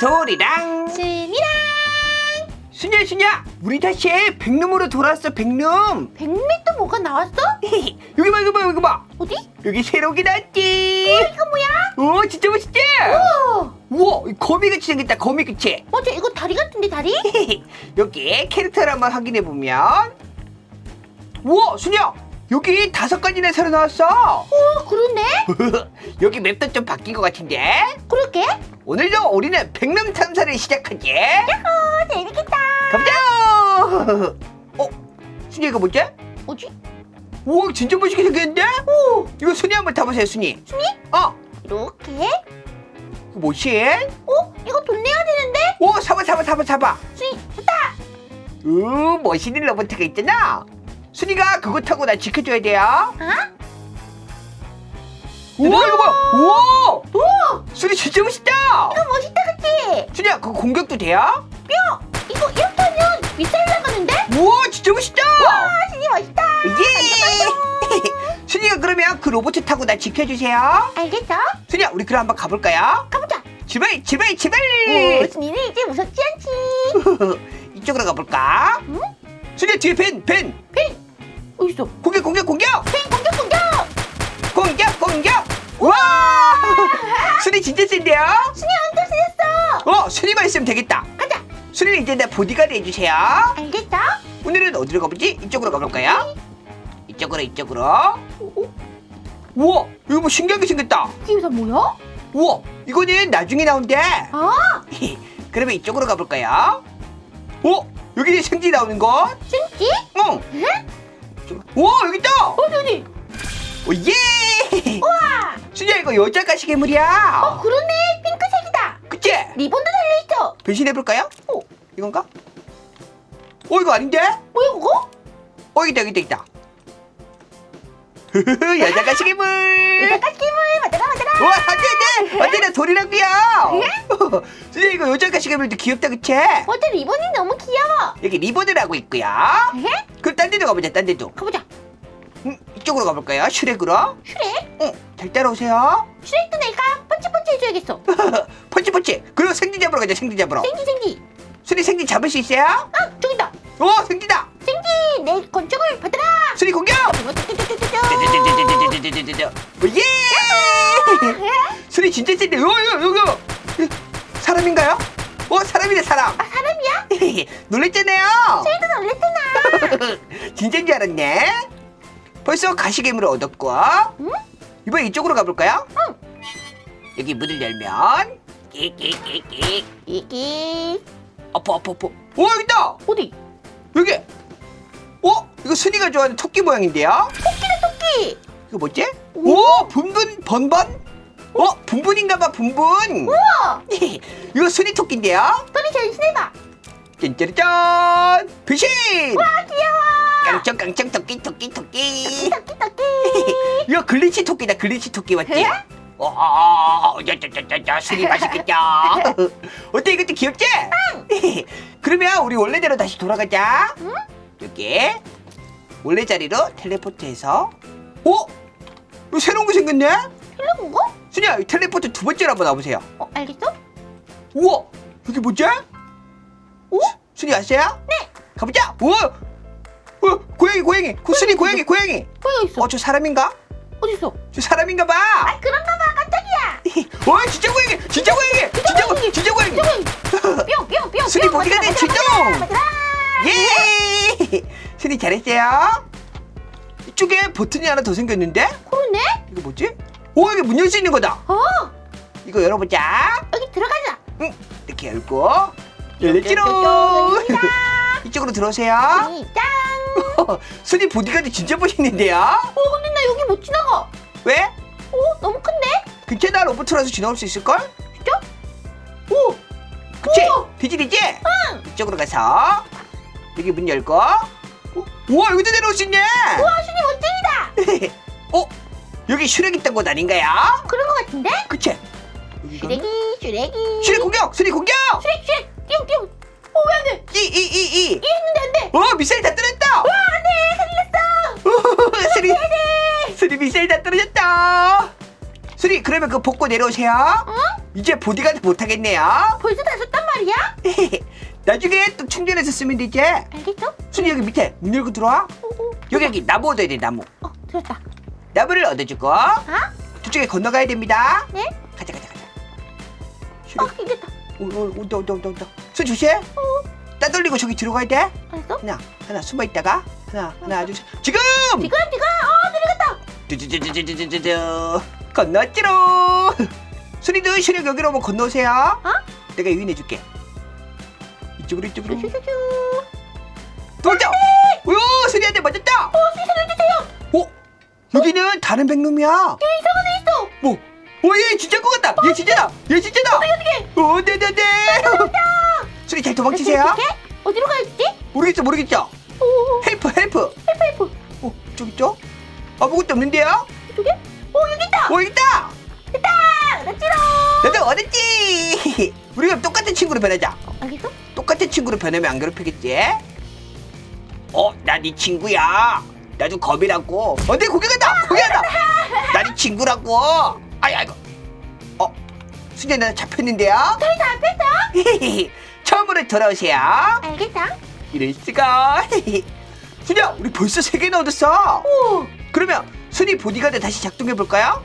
돌이랑. 준이랑. 순야 순야 우리 다시 백룸으로 돌아왔어 백룸. 백미 또 뭐가 나왔어? 여기 봐 여기 봐 여기 봐. 어디? 여기 새로기 났지. 이거 뭐야? 오 진짜 멋있지? 어, 우와 이 거미같이 생겼다 거미 그치. 맞아 이거 다리 같은데 다리? 여기 캐릭터를 한번 확인해 보면. 우와 순야 여기 다섯 가지나 새로 나왔어. 어 그러네? 여기 맵도 좀 바뀐 것 같은데. 그럴게 오늘도 우리는 백룸 탐사를 시작하지 어 재밌겠다 가보자 어 순이 이거 뭐지? 뭐지? 우와 진짜 멋있게 생겼는데? 오 이거 순이 한번 타보세요 순이 순이? 어 이렇게 이거 뭐지? 어? 이거 돈 내야 되는데? 오 사봐 사봐 사봐 사봐 순이 됐다 으 멋있는 로봇가 있잖아 순이가 그거 타고 나 지켜줘야 돼요 아? 우와 이거 봐 우와 우와 순이 진짜 멋있다 이거 멋있다 그치? 순이야 그거 공격도 돼요? 뿅 이거 이렇게 하면 미사일 나가는데? 우와 진짜 멋있다 아 순이 멋있다 예 순이가 그러면 그 로봇 타고 나 지켜주세요 알겠어? 순이야 우리 그럼 한번 가볼까요? 가보자 출발 출발 출발 오 순이는 이제 무섭지 않지 이쪽으로 가볼까? 응? 순이야 뒤에 벤 벤! 펜 어딨어? 공격 공격 공격! 펜 공격 공격 공격 공격! 와! 순이 진짜 센데요? 순이 완전 세졌어 어 순이만 있으면 되겠다 가자 순이는 이제 내 보디가드 해주세요 알겠어? 오늘은 어디로 가보지? 이쪽으로 가볼까요? 이쪽으로 이쪽으로 오, 우와 이거 뭐 신기하게 생겼다 기회사 뭐야? 우와 이거는 나중에 나온대 아 그러면 이쪽으로 가볼까요? 어? 여기 생지 나오는 것? 진지? 응 응? 우와 여기 있다 어디 어디? 오예 우와 순이야 이거 여자 가시괴물이야. 어 그러네. 핑크색이다. 그치? 리본도 달려있어. 변신해볼까요? 어. 이건가? 어 이거 아닌데? 뭐야 그거? 어 있다 있다 흐흐흐 여자 가시괴물. 여자 까기물. 맞아라 맞아라. 와 안돼 안돼 안돼 나 돌이라고요. 순이야 이거 여자 가시괴물도 귀엽다 그치? 맞아 리본이 너무 귀여워. 여기 리본을 하고 있고요. 에? 그럼 딴 데도 가보자 딴 데도. 가보자. 음, 이쪽으로 가볼까요? 슈렉으로? 슈렉? 응, 잘 따라오세요 슈렉도 내가 펀치펀치 해줘야겠어 펀치 펀치 그리고 생쥐 잡으러 가자 생쥐 잡으러 생기 생기 순이 생쥐 잡을 수 있어요? 아 저기다 오 생쥐다 생기 내 건축을 받아라 순이 공격 예! 순이 진짜 센데 요, 요, 요, 요. 사람인가요? 어 사람이네 사람 아 사람이야? 놀랬잖아요 쟤도 놀랬잖아 진짜인 줄 알았네 벌써 가시괴물을 얻었고 응? 이번 이쪽으로 가볼까요? 응. 여기 문을 열면 끼끼끼끼 이기 어퍼 어퍼 어퍼 오 여기 있다 어디? 여기 어? 이거 순이가 좋아하는 토끼 모양인데요? 토끼다 토끼 이거 뭐지? 오. 오 분분 번번? 어 분분인가봐 분분 우와 이거 순이 토끼인데요? 토리 전신해봐 짠짜르짠 변신 아 귀여워 깡총 깡총 토끼 토끼 토끼 토끼 토끼 이거 글리치 토끼다 글리치 토끼 맞지? 그래? 와, 짜짜짜짜 술이 맛있겠다. 어때 이것도 귀엽지? 그러면 우리 원래대로 다시 돌아가자. 응? 여기 원래 자리로 텔레포트해서. 어? 이거 새로운 거 생겼네? 헬로본 거? 순이야, 이 텔레포트 두 번째로 한번 와보세요. 어 알겠어? 우와, 이게 뭐지? 오? 순이 왔어요? 네 가보자. 우와, 어, 고양이, 고양이, 고, 순이 고양이, 고양이. 뭐야 있어 어, 저 사람인가? 어딨어? 저 사람인가 봐. 아 그런가 봐 깜짝이야 어, 진짜 고양이, 진짜 고양이, 진짜 고양이, 진짜 고양이. 뿅뿅뿅 순이 보기가 된 출동! 예! 순이 잘했어요. 이쪽에 버튼이 하나 더 생겼는데? 그러네? 이거 뭐지? 오, 이게 문 열 수 있는 거다. 어 이거 열어보자. 여기 들어가자 응, 이렇게 열고 열렸지롱. 이쪽으로 들어오세요. 짱 순이 보디가드 진짜 멋있는데요? 어 근데 나 여기 못 지나가 왜? 어 너무 큰데? 괜찮아 로봇으로서 지나올 수 있을걸? 진짜? 오 그치? 우와. 되지 되지? 이쪽으로 가서 여기 문 열고 어? 우와 여기도 내려올 수 있네 우와 순이 멋쟁이다 어? 여기 슈렉 있던 곳 아닌가요? 그런 거 같은데? 그치? 슈렉이 슈렉이 슈렉 공격! 순이 공격! 슈렉 슈렉 띵띵 어왜 안 돼 이 이 이 이 이 했는데 안 돼 어 미사일 다! 안돼 살렸어 수리 수리 미사일 다 떨어졌다 수리 그러면 그거 벗고 내려오세요 응? 이제 보디가드 못하겠네요. 벌써 다 썼단 말이야? 나중에 또 충전해서 쓰면 되지. 알겠어? 순이 여기 밑에 문 열고 들어와. 오, 오. 여기 여기 나무 얻어야 돼 나무. 어, 들었다. 나무를 얻어주고 아? 저쪽에 건너가야 됩니다. 네? 가자 가자 가자. 어, 이겼다. 오, 오, 온다 온다 온다 온다. 손 조심. 따돌리고 저기 들어가야 돼. 알았어? 하나 하나 숨어 있다가 하나 하나 둘 셋. 지금. 지금, 지금, 어, 내려갔다. 뚜뚜뚜뚜뚜뚜뚜 건너지로. 순이도 시력 여기로 한번 건너오세요. 어? 내가 유인해줄게. 이쪽으로 이쪽으로. 슈슈슈슈. 도전. 오 순이한테 맞았다. 어. 오 여기는 다른 백룸이야. 얘 이상한 애 있어. 뭐? 오 얘 진짜 것 같다. 얘 진짜다. 얘 진짜다. 어떻게? 오 네네네. 순이 잘 도망치세요. 어떻게? 어디로 가야지? 모르겠죠 모르겠죠. 오, 아무것도 없는데요? 이쪽에? 오, 여기 있다. 오 있다. 됐다. 나 찌러. 나도 어딨지? 우리가 똑같은 친구로 변하자. 어, 알겠어? 똑같은 친구로 변하면 안 괴롭히겠지? 어, 나 네 친구야. 나도 겁이라고. 어, 내 고개 간다. 고개 간다. 나 네 친구라고. 아이, 아이고. 어, 수녀 나 잡혔는데요? 저희 다 앞에서. 처음으로 돌아오세요. 알겠어? 이럴 수가. 수녀, 우리 벌써 세 개나 얻었어. 오, 그러면 순이 보디가드 다시 작동해 볼까요?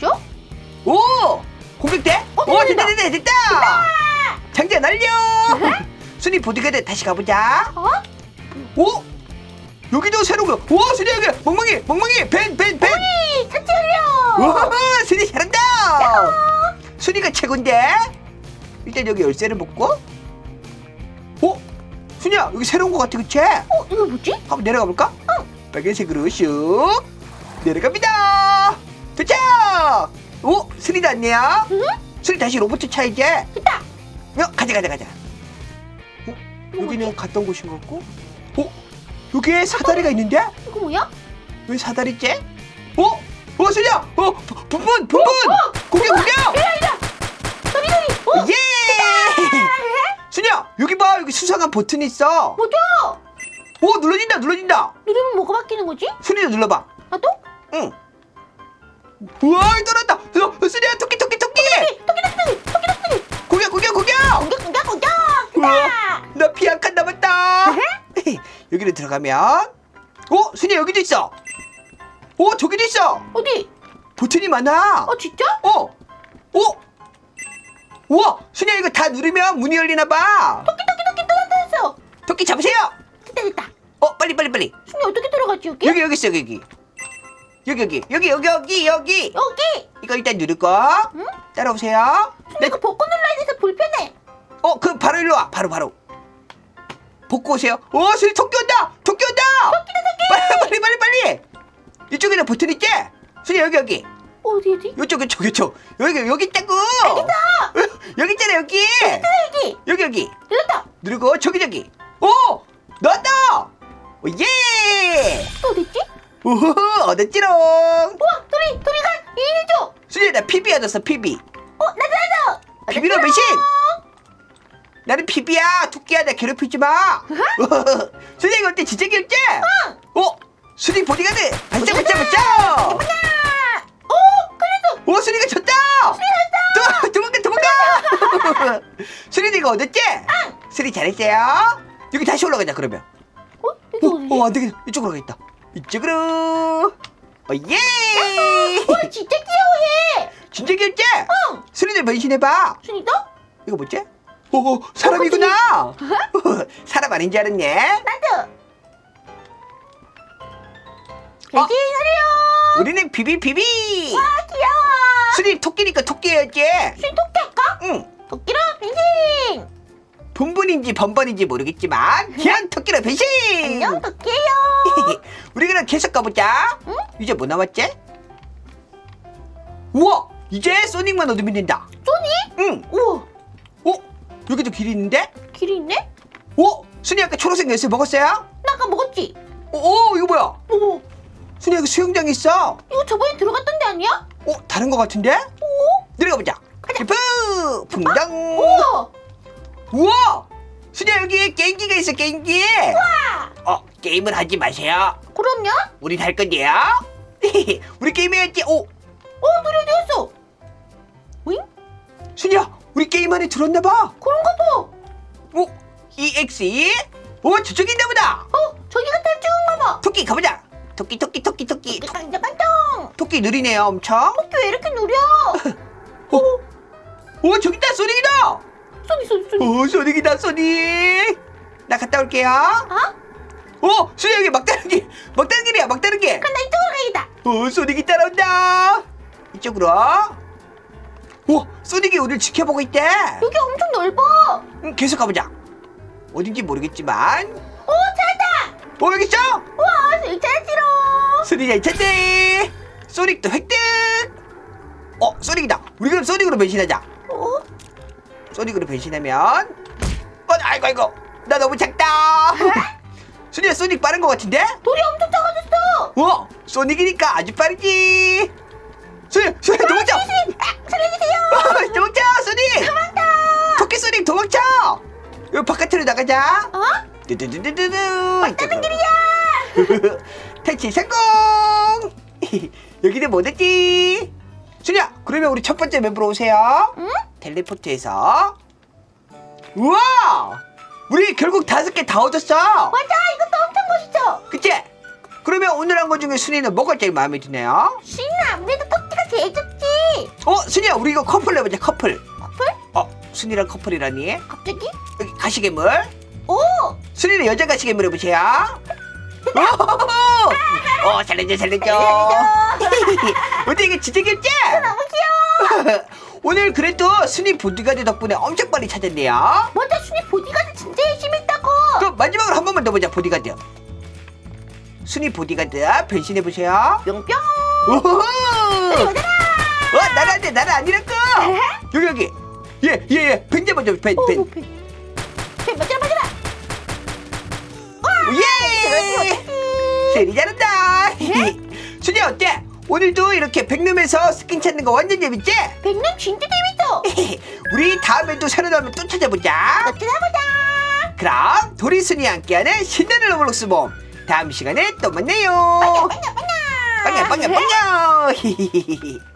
줘? 오! 공격돼? 어, 오, 됐다, 됐다, 됐다, 됐다! 장자 날려! 순이 보디가드 다시 가보자. 어? 오! 여기도 새로운 거. 오, 순이 여기! 멍멍이! 멍멍이! 벤! 벤! 벤! 이, 흘려. 오, 순이 잘한다! 순이가 최고인데? 일단 여기 열쇠를 먹고. 오! 순이야, 여기 새로운 거 같아, 그치? 어, 이거 뭐지? 한번 내려가 볼까? 빨간색으로 슉 내려갑니다. 도착. 오, 순이도 왔네요. 응? 순이 다시 로봇 차 이제. 됐다. 어, 가자 가자 가자. 어, 여기는 갔던 곳인 것 같고. 어, 여기에 사다리가 있는데? 이거 뭐야? 왜 사다리 있지? 어, 어, 순이야. 어, 분분 분분. 공격 공격. 저기, 저기. 어? 예. 순이야, 여기 봐. 여기 수상한 버튼이 있어. 뭐죠? 오, 눌러진다 눌러진다. 누르면 뭐가 바뀌는 거지? 순이도 눌러봐. 나도? 응. 우와, 떨어졌다. 어, 순이야, 토끼 토끼 토끼. 토끼, 토끼, 토끼, 토끼, 토끼. 공격 공격 공격. 공격, 공격, 공격. 우와. 나 피 한 칸 남았다. 여기로 들어가면, 오, 순이 여기도 있어. 오, 저기도 있어. 어디? 버튼이 많아. 어, 진짜? 어, 오, 우와, 순이 이거 다 누르면 문이 열리나 봐. 토끼, 토끼, 토끼 또 나타났어. 토끼 잡으세요. 됐다, 됐다. 어, 빨리 빨리 빨리. 순이 어떻게 들어가지, 여기? 여기 여기 있어 여기. 여기 여기 여기 여기 여기 여기. 여기. 이거 일단 누르고 응? 따라오세요. 순이 이거 벗고 눌러야 돼서 불편해. 어, 그 바로 일로 와. 바로 바로. 벗고 오세요. 오, 순이 토끼 온다. 토끼 온다. 토끼다, 토끼. 빨리 빨리 빨리 빨리. 이쪽에는 버튼 있지? 순이 여기 여기. 어디, 어디? 요쪽 요쪽 요쪽. 여기 여기 있다고. 여기 있잖아 여기. 여기. 여기 여기. 눌렀다. 누르고 저기 저기. 오, 나왔다. 오, 예. 또 어딨지? 우후, 얻었지롱. 우와, 소리, 소리가 이해해줘. 순이 나 PB 얻었어 PB. 어, 나도, 나도. PB로 매신. 나는 피비야 토끼야 나 괴롭히지 마 수리 이거 어때 진짜 귀엽지? 응 어? 수리 보디가드 반짝 반짝 반짝 아, 오, 걸렸어. 오 수리가 졌다 수리 졌다 도망가 도망가 수리도 이거 얻었지? 응 수리 잘했어요 여기 다시 올라가자 그러면 어, 여기 어, 어디지? 어 안 되겠다 이쪽으로 가겠다 이쪽으로 어 예 와, 진짜 귀여워해. 진짜 귀엽지? 응. 수리도 변신해봐 순이도? 이거 뭐지? 오 사람이구나 사람 아닌 줄 알았네 나도. 어? 하려. 우리는 비비 비비. 아, 귀여워. 수리 토끼니까 토끼 해야지. 순이 토끼 할까? 응. 토끼로 변신. 분분인지 번번인지 모르겠지만 그냥 토끼로 변신. 안녕, 토끼예요. 우리 그럼 계속 가보자. 응? 이제 뭐 남았지? 우와, 이제 소닉만 얻으면 된다. 소니? 응. 우와, 어? 여기도 길이 있는데? 길이 있네? 어? 순이 아까 초록색 열쇠 먹었어요? 나 아까 먹었지? 어, 어 이거 뭐야? 오, 순이 여기 수영장 있어. 이거 저번에 들어갔던 데 아니야? 어, 다른 거 같은데? 오, 내려가 보자. 푸 풍덩. 우와. 우와! 순이야 여기 게임기가 있어 게임기. 어 게임을 하지 마세요. 그럼요? 우린 할 건데요. 우리 게임 해야지. 오, 어, 노래 어디 갔어? 오잉? 순이야 우리 게임 안에 들었나 봐 그런가 봐. 어? EXE? 어 저쪽에 있나 보다 어, 저기가 탈주인가 봐. 토끼 가보자 토끼 토끼 토끼 토끼 깐짝깐짝. 토끼 느리네요 엄청 토끼 왜 이렇게 느려? 어? 어 저기 있다 소닉이다 쏘니, 쏘니, 쏘니. 어 소닉이다 소닉 나 갔다 올게요 어? 어 순이 여기 막다른 길 막다른 길이야 막다른 길 그럼 나 이쪽으로 가야겠다. 어, 소닉이 따라온다. 이쪽으로. 오, 소닉이 오늘 지켜보고 있대. 여기 엄청 넓어. 음, 계속 가보자. 어딘지 모르겠지만. 오, 찾았다. 어, 여기 있어. 우와, 찾았지롱. 소닉이 잘 찾네. 소닉도 획득. 어, 소닉이다. 우리 그럼 소닉으로 변신하자. 어? 소닉으로 변신하면. 어, 아이고, 아이고. 나 너무 작다. 소닉아, 소닉 빠른 것 같은데? 돌이 엄청 작아졌어. 어, 소닉이니까 아주 빠르지. 소닉, 소닉 도망쳐. 아, 살려주세요. 도망쳐 소닉 도망쳐 토끼 소닉 도망쳐 여기 바깥으로 나가자 어? 두두두두두 다른 길이야. 탈출 성공 여기는 뭐랬지 순이야 그러면 우리 첫 번째 맵으로 오세요 응? 텔레포트해서 우와 우리 결국 다섯 개 다 얻었어 맞아, 이것도 엄청 멋있어. 그치 그러면 오늘 한 거 중에 순이는 뭐가 제일 마음에 드네요 신나, 아무래도 토끼가 제일 좋지. 어 순이야 우리 이거 커플 해보자 커플 커플? 어 순이랑 커플이라니 갑자기? 여기 가시괴물 오, 순이는 여자 가시괴물 해보세요. 오! 어, 살려줘, 살려줘. 어때, 이게 진짜 귀엽지? 너무 귀여워. 오늘 그래도 순이 보디가드 덕분에 엄청 빨리 찾았네요. 맞아, 순이 보디가드 진짜 열심히 했다고. 그럼 마지막으로 한 번만 더 보자, 보디가드. 순이 보디가드 변신해 보세요. 뿅뿅. 오호! 얘들아. 어, 돼, 나는 아니라고! 여기, 여기. 예, 예, 예. 벤 잡아줘, 벤, 오, 벤. 배. 배, 맞아, 맞아. 예! 세리 잘한다. 순이 어때? 오늘도 이렇게 백룸에서 스킨 찾는 거 완전 재밌지? 백룸 진짜 재밌어. 우리 다음에도 새로 나오면 또 찾아보자. 또 찾아보자. 그럼 도리순이 함께하는 신나는 로블록스 봄 다음 시간에 또 만나요. 빵야, 빵야. 빵야 빵야 빵야.